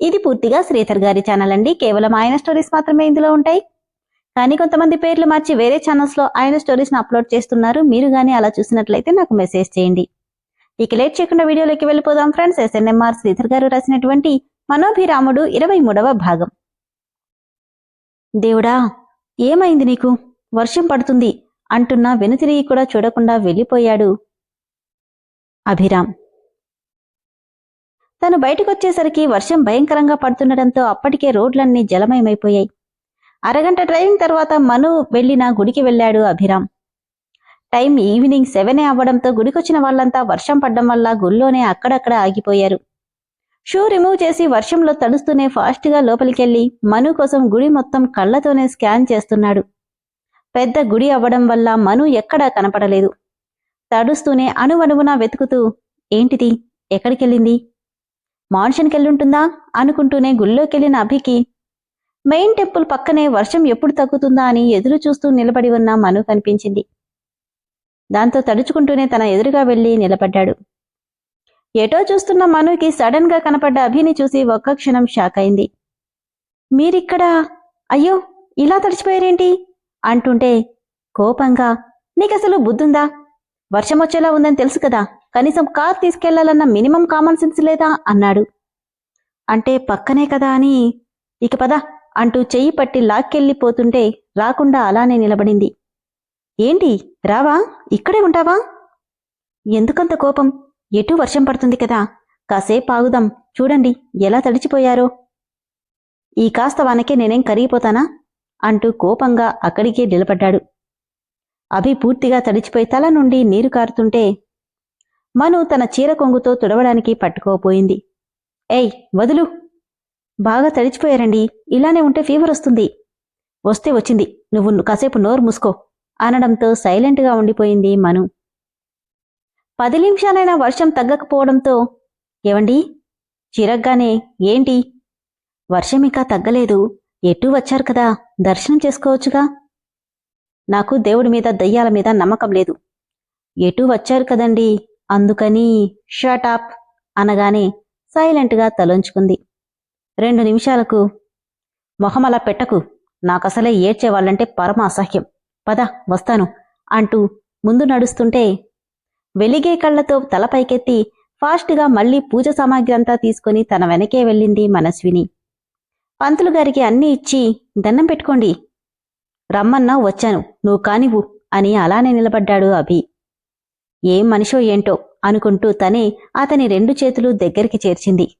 ఇది పూర్తిగా శ్రీధర్ గారి ఛానల్ అండి. కేవలం ఆయన స్టోరీస్ మాత్రమే ఇందులో ఉంటాయి. కానీ కొంతమంది పేర్లు మార్చి వేరే ఛానల్స్లో ఆయన స్టోరీస్ను అప్లోడ్ చేస్తున్నారు. మీరు గానీ అలా చూసినట్లయితే నాకు మెసేజ్ చేయండి. ఇక లేట్ చేయకుండా వీడియోలోకి వెళ్ళిపోదాం ఫ్రెండ్స్ ఎస్ఎన్ఎంఆర్ శ్రీధర్ గారు రాసినటువంటి మనోభిరాముడు ఇరవై మూడవ భాగం. దేవుడా ఏమైంది నీకు? వర్షం పడుతుంది అంటున్నా వెనుతిరిగి కూడా చూడకుండా వెళ్ళిపోయాడు అభిరామ్. తను బయటకొచ్చేసరికి వర్షం భయంకరంగా పడుతుండటంతో అప్పటికే రోడ్లన్నీ జలమయమైపోయాయి. అరగంట డ్రైవింగ్ తర్వాత మను వెళ్ళిన గుడికి వెళ్ళాడు అభిరామ్. టైం ఈవినింగ్ సెవెనే అవ్వడంతో గుడికొచ్చిన వాళ్ళంతా వర్షం పడ్డం వల్ల గుళ్ళోనే అక్కడక్కడ ఆగిపోయారు. షూ రిమూవ్ చేసి వర్షంలో తడుస్తూనే ఫాస్ట్గా లోపలికెళ్ళి మను కోసం గుడి మొత్తం కళ్ళతోనే స్కాన్ చేస్తున్నాడు. పెద్ద గుడి అవ్వడం వల్ల మను ఎక్కడా కనపడలేదు. తడుస్తూనే అణువణువునా వెతుకుతూ ఏంటిది? ఎక్కడికెళ్ళింది? మాన్షన్కెళ్ళుంటుందా? అనుకుంటూనే గుళ్ళోకెళ్ళిన అభికి మెయిన్ టెంపుల్ పక్కనే వర్షం ఎప్పుడు తగ్గుతుందా అని ఎదురు చూస్తూ నిలబడి ఉన్న మను కనిపించింది. దాంతో తడుచుకుంటూనే తన ఎదురుగా వెళ్ళి నిలబడ్డాడు. ఎటో చూస్తున్న మనుకి సడన్గా కనపడ్డ అభిని చూసి ఒక్క క్షణం షాక్ అయింది మీరిక్కడ? అయ్యో ఇలా తడిచిపోయారేంటి? అంటుంటే కోపంగా నీకసలు బుద్ధుందా? వర్షం వచ్చేలా ఉందని తెలుసు కదా. కనీసం కార్ తీసుకెళ్ళాలన్న మినిమం కామన్ సెన్స్ లేదా? అన్నాడు. అంటే పక్కనే కదా అని. ఇక పద అంటూ చెయ్యి పట్టి లాక్కెళ్ళిపోతుంటే రాకుండా అలానే నిలబడింది. ఏంటి? రావా? ఇక్కడే ఉంటావా? ఎందుకంత కోపం? ఎటు వర్షం పడుతుంది కదా? కాసేపు ఆగుదాం. చూడండి ఎలా తడిచిపోయారో. ఈ కాస్త వానకే నేనేం కరిగిపోతానా? అంటూ కోపంగా అక్కడికే నిలబడ్డాడు. అభి పూర్తిగా తడిచిపోయి తల నుండి నీరు కారుతుంటే మను తన చీర కొంగుతో తుడవడానికి పట్టుకోపోయింది. ఏయ్ వదులు. బాగా తడిచిపోయారండి. ఇలానే ఉంటే ఫీవర్ వస్తుంది. వస్తే వచ్చింది. నువ్వు కాసేపు నోరు మూసుకో. అనడంతో సైలెంట్గా ఉండిపోయింది మను. పది నిమిషాలైనా వర్షం తగ్గకపోవడంతో ఏవండి? చిరగ్గానే ఏంటి? వర్షం ఇంకా తగ్గలేదు. ఎటూ వచ్చారు కదా? దర్శనం చేసుకోవచ్చుగా? నాకు దేవుడి మీద దయ్యాల మీద నమ్మకం లేదు. ఎటూ వచ్చారు కదండి? అందుకని షటాప్ అనగానే సైలెంట్గా తలొంచుకుంది. రెండు నిమిషాలకు మొహమలా పెట్టకు. నాకసలే ఏడ్చేవాళ్ళంటే పరమ అసహ్యం. పద వస్తాను అంటూ ముందు నడుస్తుంటే వెలిగే కళ్ళతో తల పైకెత్తి ఫాస్ట్గా మళ్ళీ పూజ సామాగ్రి అంతా తీసుకుని తన వెనకే వెళ్ళింది మనస్విని. పంతులు గారికి అన్నీ ఇచ్చి దండం పెట్టుకోండి. రమ్మన్నా వచ్చాను. నువ్వు కానివ్వు అని అలానే నిలబడ్డాడు అభి. ఏం మనిషో ఏంటో అనుకుంటూ తనే అతని రెండు చేతులు దగ్గరికి చేర్చింది.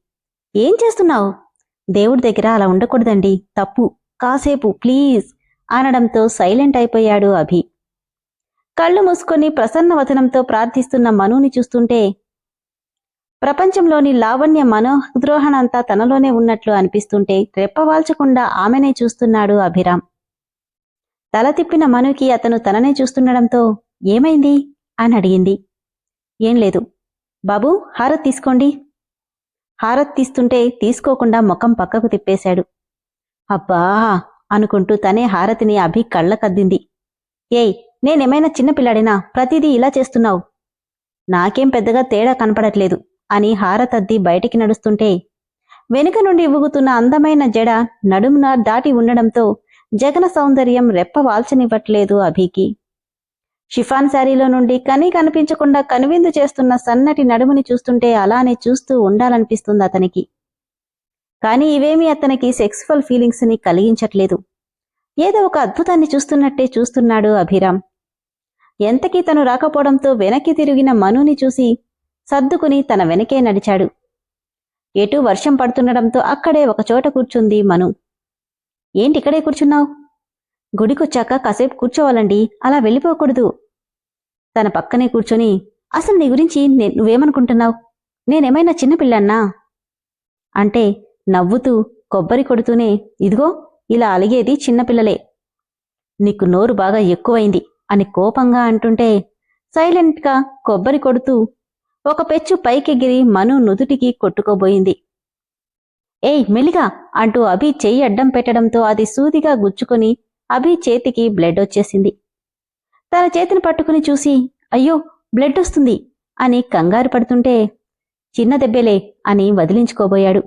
ఏం చేస్తున్నావు? దేవుడి దగ్గర అలా ఉండకూడదండి. తప్పు. కాసేపు ప్లీజ్ అనడంతో సైలెంట్ అయిపోయాడు అభి. కళ్ళు మూసుకొని ప్రసన్న వచనంతో ప్రార్థిస్తున్న మనుని చూస్తుంటే ప్రపంచంలోని లావణ్య మనోద్రోహణంతా తనలోనే ఉన్నట్లు అనిపిస్తుంటే రెప్పవాల్చకుండా ఆమెనే చూస్తున్నాడు అభిరామ్. తల తిప్పిన మనుకి అతను తననే చూస్తుండడంతో ఏమైంది? అని అడిగింది. ఏం లేదు. బాబూ హారత్ తీసుకోండి. హారత్ తీస్తుంటే తీసుకోకుండా ముఖం పక్కకు తిప్పేశాడు. అబ్బా అనుకుంటూ తనే హారతిని అభి కళ్ళకద్దింది ఏయ్ నేనేమైనా చిన్నపిల్లాడినా ప్రతిదీ ఇలా చేస్తున్నావు. నాకేం పెద్దగా తేడా కనపడట్లేదు అని హారతద్ది బయటికి నడుస్తుంటే వెనుక నుండి ఊగుతున్న అందమైన జడ నడుమున దాటి ఉండడంతో జగన సౌందర్యం రెప్ప వాల్చనివ్వట్లేదు అభికి. షిఫాన్ శారీలో నుండి కనీ కనిపించకుండా కనువిందు చేస్తున్న సన్నటి నడుముని చూస్తుంటే అలానే చూస్తూ ఉండాలనిపిస్తుంది అతనికి. కానీ ఇవేమీ అతనికి సెక్స్ఫుల్ ఫీలింగ్స్ని కలిగించట్లేదు. ఏదో ఒక అద్భుతాన్ని చూస్తున్నట్టే చూస్తున్నాడు అభిరామ్. ఎంతకీ తను రాకపోవడంతో వెనక్కి తిరిగిన మనుని చూసి సర్దుకుని తన వెనకే నడిచాడు. ఎటు వర్షం పడుతుండడంతో అక్కడే ఒక చోట కూర్చుంది మను. ఏంటి ఇక్కడే కూర్చున్నావు? గుడికొచ్చాక కాసేపు కూర్చోవాలండి అలా వెళ్ళిపోకూడదు. తన పక్కనే కూర్చొని అసలు నీ గురించి నువ్వేమనుకుంటున్నావు? నేనేమైనా చిన్నపిల్లన్నా అంటే నవ్వుతూ కొబ్బరి కొడుతూనే ఇదిగో ఇలా అలిగేది చిన్నపిల్లలే నీకు నోరు బాగా ఎక్కువైంది అని కోపంగా అంటుంటే సైలెంట్గా కొబ్బరి కొడుతూ ఒక పెచ్చు పైకెగిరి మను నుదుటికి కొట్టుకోబోయింది. ఏయ్ మెలిగా అంటూ అభి చెయ్యి అడ్డం పెట్టడంతో అది సూదిగా గుచ్చుకొని అభి చేతికి బ్లడ్ వచ్చేసింది. తన చేతిని పట్టుకుని చూసి అయ్యో బ్లడ్ వస్తుంది అని కంగారు పడుతుంటే చిన్న దెబ్బేలే అని వదిలించుకోబోయాడు.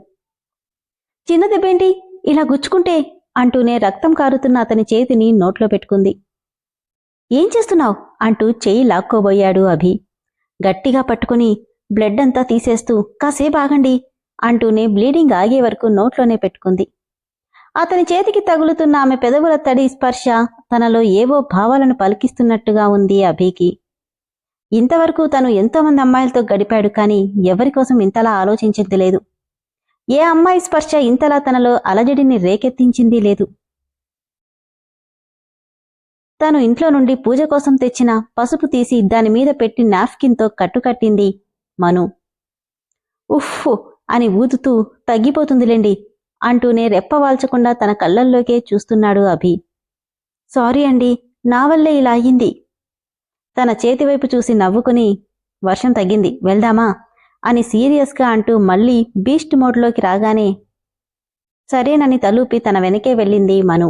చిన్న దెబ్బేంటి? ఇలా గుచ్చుకుంటే అంటూనే రక్తం కారుతున్న అతని చేతిని నోట్లో పెట్టుకుంది. ఏం చేస్తున్నావు? అంటూ చెయ్యి లాక్కోబోయాడు అభి. గట్టిగా పట్టుకుని బ్లడ్ అంతా తీసేస్తూ కాసేపు ఆగండి అంటూనే బ్లీడింగ్ ఆగే వరకు నోట్లోనే పెట్టుకుంది. అతని చేతికి తగులుతున్న ఆమె పెదవుల తడి స్పర్శ తనలో ఏవో భావాలను పలికిస్తున్నట్టుగా ఉంది అభికి. ఇంతవరకు తను ఎంతోమంది అమ్మాయిలతో గడిపాడు కానీ ఎవరికోసం ఇంతలా ఆలోచించింది లేదు. ఏ అమ్మాయి స్పర్శ ఇంతలా తనలో అలజడిని రేకెత్తించింది లేదు. తను ఇంట్లో నుండి పూజ కోసం తెచ్చిన పసుపు తీసి దాని మీద పెట్టి నాఫ్కిన్తో కట్టుకట్టింది మను. ఉఫ్ అని ఊదుతూ తగ్గిపోతుందిలేండి. అంటూనే రెప్పవాల్చకుండా తన కళ్ళల్లోకే చూస్తున్నాడు అభి. సారీ అండి నా వల్లే ఇలా అయ్యింది తన చేతివైపు చూసి నవ్వుకుని వర్షం తగ్గింది వెళ్దామా? అని సీరియస్గా అంటూ మళ్ళీ బీస్ట్ మోడ్లోకి రాగానే సరేనని తలూపి తన వెనకే వెళ్ళింది మను.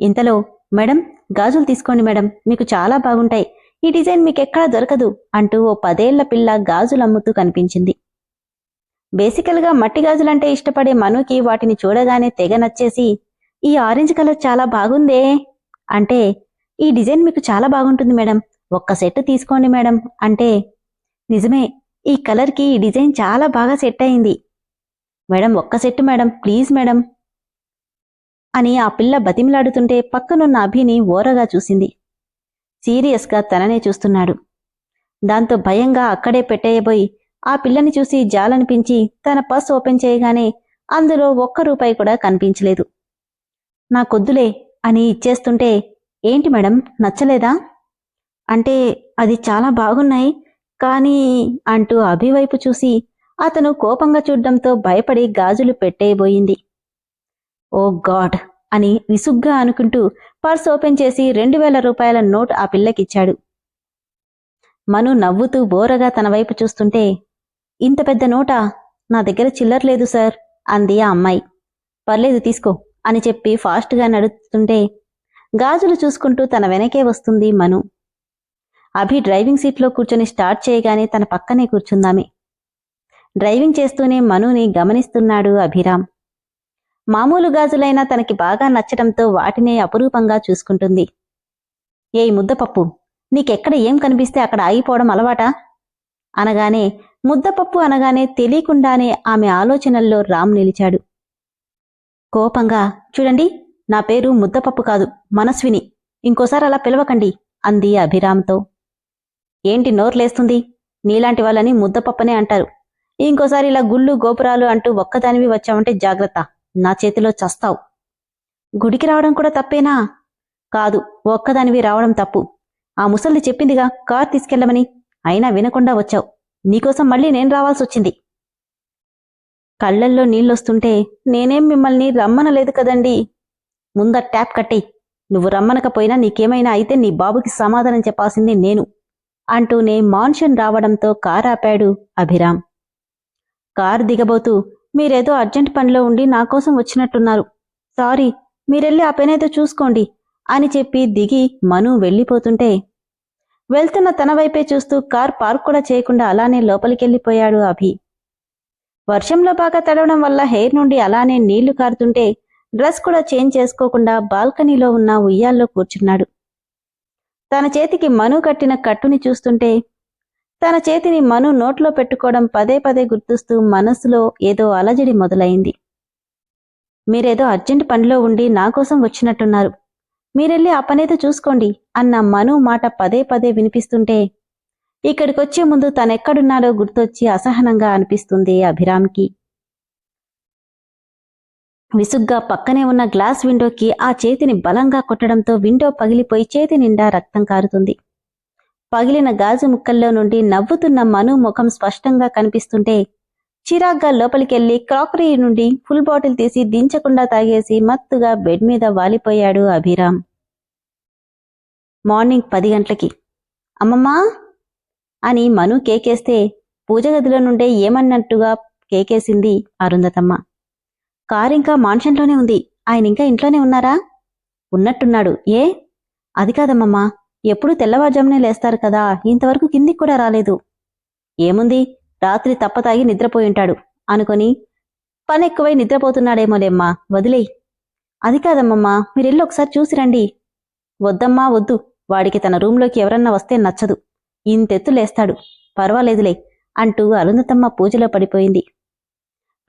ఇంతలో మేడం గాజులు తీసుకోండి మేడం మీకు చాలా బాగుంటాయి. ఈ డిజైన్ మీకెక్కడా దొరకదు అంటూ ఓ పదేళ్ళ పిల్ల గాజులు అమ్ముతూ కనిపించింది. బేసికల్గా మట్టి గాజులంటే ఇష్టపడే మనుకి వాటిని చూడగానే తెగ నచ్చేసి ఈ ఆరెంజ్ కలర్ చాలా బాగుందే. అంటే ఈ డిజైన్ మీకు చాలా బాగుంటుంది మేడం. ఒక్క సెట్ తీసుకోండి మేడం. అంటే నిజమే ఈ కలర్కి ఈ డిజైన్ చాలా బాగా సెట్ అయింది. మేడం ఒక్క సెట్ మేడం ప్లీజ్ మేడం. అని ఆ పిల్ల బతిమిలాడుతుంటే పక్కనున్న అభిని ఓరగా చూసింది. సీరియస్గా తననే చూస్తున్నాడు. దాంతో భయంగా అక్కడే పెట్టేయబోయి ఆ పిల్లని చూసి జాలనిపించి తన పర్స్ ఓపెన్ చేయగానే అందులో ఒక్క రూపాయి కూడా కనిపించలేదు. నాకొద్దులే అని ఇచ్చేస్తుంటే ఏంటి మేడం నచ్చలేదా? అంటే అది చాలా బాగున్నాయి కానీ అంటూ అభివైపు చూసి అతను కోపంగా చూడడంతో భయపడి గాజులు పెట్టేయబోయింది. ఓ గాడ్ అని విసుగ్గా అనుకుంటూ పర్స్ ఓపెన్ చేసి రెండు వేల రూపాయల నోట్ ఆ పిల్లకిచ్చాడు. మను నవ్వుతూ బోరగా తన వైపు చూస్తుంటే ఇంత పెద్ద నోటా నా దగ్గర చిల్లర లేదు సార్ అంది ఆ అమ్మాయి. పర్లేదు తీసుకో అని చెప్పి ఫాస్ట్గా నడుస్తుంటే గాజులు చూసుకుంటూ తన వెనకే వస్తుంది మను. అభి డ్రైవింగ్ సీట్లో కూర్చొని స్టార్ట్ చేయగానే తన పక్కనే కూర్చుందామే. డ్రైవింగ్ చేస్తూనే మనుని గమనిస్తున్నాడు అభిరామ్. మామూలు గాజులైనా తనకి బాగా నచ్చటంతో వాటినే అపురూపంగా చూసుకుంటుంది. ఏయ్ ముద్దపప్పు నీకెక్కడ ఏం కనిపిస్తే అక్కడ ఆగిపోవడం అలవాటా? అనగానే ముద్దపప్పు అనగానే తెలియకుండానే ఆమె ఆలోచనల్లో రామ్ నిలిచాడు. కోపంగా చూడండి నా పేరు ముద్దపప్పు కాదు మనస్విని. ఇంకోసారి అలా పిలవకండి అంది అభిరామ్తో. ఏంటి నోర్లేస్తుంది? నీలాంటి వాళ్ళని ముద్దపప్పనే అంటారు. ఇంకోసారి ఇలా గుళ్ళు గోపురాలు అంటూ ఒక్కదానివి వచ్చావంటే జాగ్రత్త నా చేతిలో చస్తావు. గుడికి రావడం కూడా తప్పేనా? కాదు ఒక్కదానివి రావడం తప్పు. ఆ ముసల్ది చెప్పిందిగా కార్ తీసుకెళ్ళమని అయినా వినకుండా వచ్చావు. నీకోసం మళ్ళీ నేను రావాల్సి వచ్చింది కళ్ళల్లో నీళ్ళొస్తుంటే నేనేం మిమ్మల్ని రమ్మనలేదు కదండి. ముంద ట్యాప్ కట్టి నువ్వు రమ్మనకపోయినా నీకేమైనా అయితే నీ బాబుకి సమాధానం చెప్పాల్సింది నేను అంటూనే మాన్షన్ రావడంతో కార్ ఆపాడు అభిరామ్. కారు దిగబోతూ మీరేదో అర్జెంట్ పనిలో ఉండి నా కోసం వచ్చినట్టున్నారు. సారీ మీరెళ్ళి ఆ పనేదో చూసుకోండి అని చెప్పి దిగి మను వెళ్ళిపోతుంటే వెళ్తున్న తన వైపే చూస్తూ కార్ పార్క్ కూడా చేయకుండా అలానే లోపలికెళ్ళిపోయాడు అభి. వర్షంలో బాగా తడవడం వల్ల హెయిర్ నుండి అలానే నీళ్ళు కారుతుంటే డ్రెస్ కూడా చేంజ్ చేసుకోకుండా బాల్కనీలో ఉన్న ఉయ్యాల్లో కూర్చున్నాడు. తన చేతికి మను కట్టిన కట్టుని చూస్తుంటే తన చేతిని మను నోట్లో పెట్టుకోవడం పదే పదే గుర్తుస్తూ మనసులో ఏదో అలజడి మొదలైంది. మీరేదో అర్జెంట్ పనిలో ఉండి నా కోసం వచ్చినట్టున్నారు. మీరెళ్ళి ఆ పనేదో చూసుకోండి అన్న మను మాట పదే పదే వినిపిస్తుంటే ఇక్కడికొచ్చే ముందు తనెక్కడున్నాడో గుర్తొచ్చి అసహనంగా అనిపిస్తుంది అభిరామ్కి. విసుగ్గా పక్కనే ఉన్న గ్లాస్ విండోకి ఆ చేతిని బలంగా కొట్టడంతో విండో పగిలిపోయి చేతి నిండా రక్తం కారుతుంది. పగిలిన గాజు ముక్కల్లో నుండి నవ్వుతున్న మను ముఖం స్పష్టంగా కనిపిస్తుంటే చిరాగ్గా లోపలికెళ్ళి క్రాకరీ నుండి ఫుల్ బాటిల్ తీసి దించకుండా తాగేసి మత్తుగా బెడ్ మీద వాలిపోయాడు అభిరామ్. మార్నింగ్ పది గంటలకి. అమ్మమ్మా! అని మను కేకేస్తే పూజ గదిలో నుండే ఏమన్నట్టుగా కేకేసింది అరుంధతమ్మ. కారు ఇంకా మాన్షన్లోనే ఉంది. ఆయన ఇంకా ఇంట్లోనే ఉన్నారా? ఉన్నట్టున్నాడు. ఏ? అది కాదమ్మమ్మా. ఎప్పుడు తెల్లవారుజామునే లేస్తారు కదా. ఇంతవరకు కిందికి కూడా రాలేదు. ఏముంది? రాత్రి తప్పతాగి నిద్రపోయి ఉంటాడు అనుకొని పనెక్కువై నిద్రపోతున్నాడేమోలేమ్మా వదిలేయ్. అది కాదమ్మమ్మా మీరెళ్ళి ఒకసారి చూసి రండి. వద్దమ్మా వద్దు వాడికి తన రూంలోకి ఎవరన్నా వస్తే నచ్చదు. ఇంతెత్తు లేస్తాడు. పర్వాలేదులే అంటూ అరుంధతమ్మ పూజలో పడిపోయింది.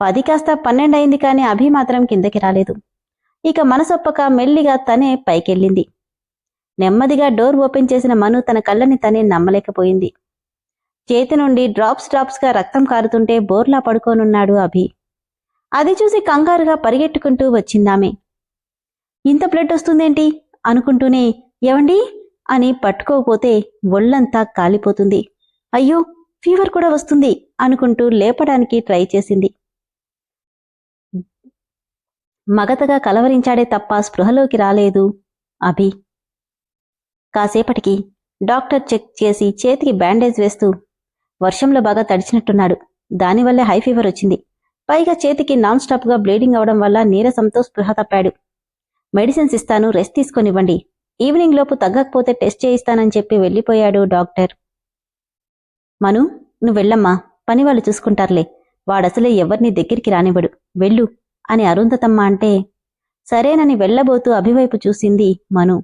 పది కాస్త పన్నెండయింది కాని అభి మాత్రం కిందకి రాలేదు. ఇక మనసొప్పక మెల్లిగా తనే పైకెళ్ళింది. నెమ్మదిగా డోర్ ఓపెన్ చేసిన మను తన కళ్ళని తనే నమ్మలేకపోయింది. చేతి నుండి డ్రాప్స్ డ్రాప్స్గా రక్తం కారుతుంటే బోర్లా పడుకోనున్నాడు అభి. అది చూసి కంగారుగా పరిగెట్టుకుంటూ వచ్చిందామె. ఇంత బ్లడ్ వస్తుందేంటి? అనుకుంటూనే ఏవండి? అని పట్టుకోకపోతే ఒళ్ళంతా కాలిపోతుంది. అయ్యో ఫీవర్ కూడా వస్తుంది అనుకుంటూ లేపడానికి ట్రై చేసింది. మగతగా కలవరించాడే తప్ప స్పృహలోకి రాలేదు అభి. కాసేపటికి డాక్టర్ చెక్ చేసి చేతికి బ్యాండేజ్ వేస్తూ వర్షంలో బాగా తడిచినట్టున్నాడు. దానివల్లే హై ఫీవర్ వచ్చింది. పైగా చేతికి నాన్ స్టాప్గా బ్లీడింగ్ అవడం వల్ల నీరసంతో స్పృహ తప్పాడు. మెడిసిన్స్ ఇస్తాను రెస్ట్ తీసుకొనివ్వండి. ఈవినింగ్ లోపు తగ్గకపోతే టెస్ట్ చేయిస్తానని చెప్పి వెళ్ళిపోయాడు డాక్టర్. మను నువ్వు వెళ్ళమ్మా. పని వాళ్ళు చూసుకుంటారులే. వాడసలే ఎవరిని దగ్గరికి రానివ్వడు. వెళ్ళు అని అరుంధతమ్మ అంటే సరేనని వెళ్ళబోతూ అభివైపు చూసింది మను.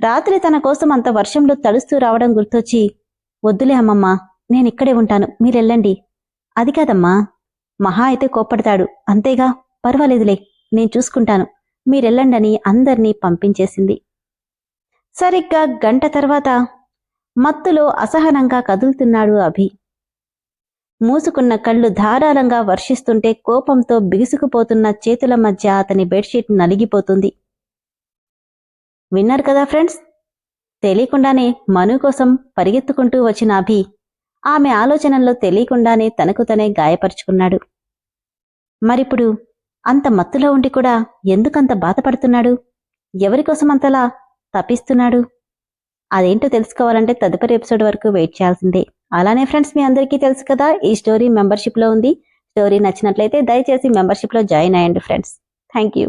రాత్రి తన కోసం అంత వర్షంలో తడుస్తూ రావడం గుర్తొచ్చి వద్దులే అమ్మమ్మా. నేనిక్కడే ఉంటాను. మీరెళ్ళండి. అది కాదమ్మా. మహా అయితే కోప్పడతాడు. అంతేగా? పర్వాలేదులే. నేను చూసుకుంటాను. మీరెళ్ళండని అందర్నీ పంపించేసింది. సరిగ్గా గంట తర్వాత మత్తులో అసహనంగా కదులుతున్నాడు అభి. మూసుకున్న కళ్ళు ధారాళంగా వర్షిస్తుంటే కోపంతో బిగుసుకుపోతున్న చేతుల మధ్య అతని బెడ్షీట్ నలిగిపోతుంది. విన్నారు కదా ఫ్రెండ్స్? తెలియకుండానే మను కోసం పరిగెత్తుకుంటూ వచ్చిన అభి ఆమె ఆలోచనల్లో తెలియకుండానే తనకు తనే గాయపరుచుకున్నాడు. మరిప్పుడు అంత మత్తులో ఉండి కూడా ఎందుకంత బాధపడుతున్నాడు? ఎవరికోసం అంతలా తప్పిస్తున్నాడు అదేంటో తెలుసుకోవాలంటే తదుపరి ఎపిసోడ్ వరకు వెయిట్ చేయాల్సిందే. అలానే ఫ్రెండ్స్ మీ అందరికీ తెలుసు కదా ఈ స్టోరీ మెంబర్షిప్లో ఉంది. స్టోరీ నచ్చినట్లయితే దయచేసి మెంబర్షిప్లో జాయిన్ అయ్యండి ఫ్రెండ్స్. Thank you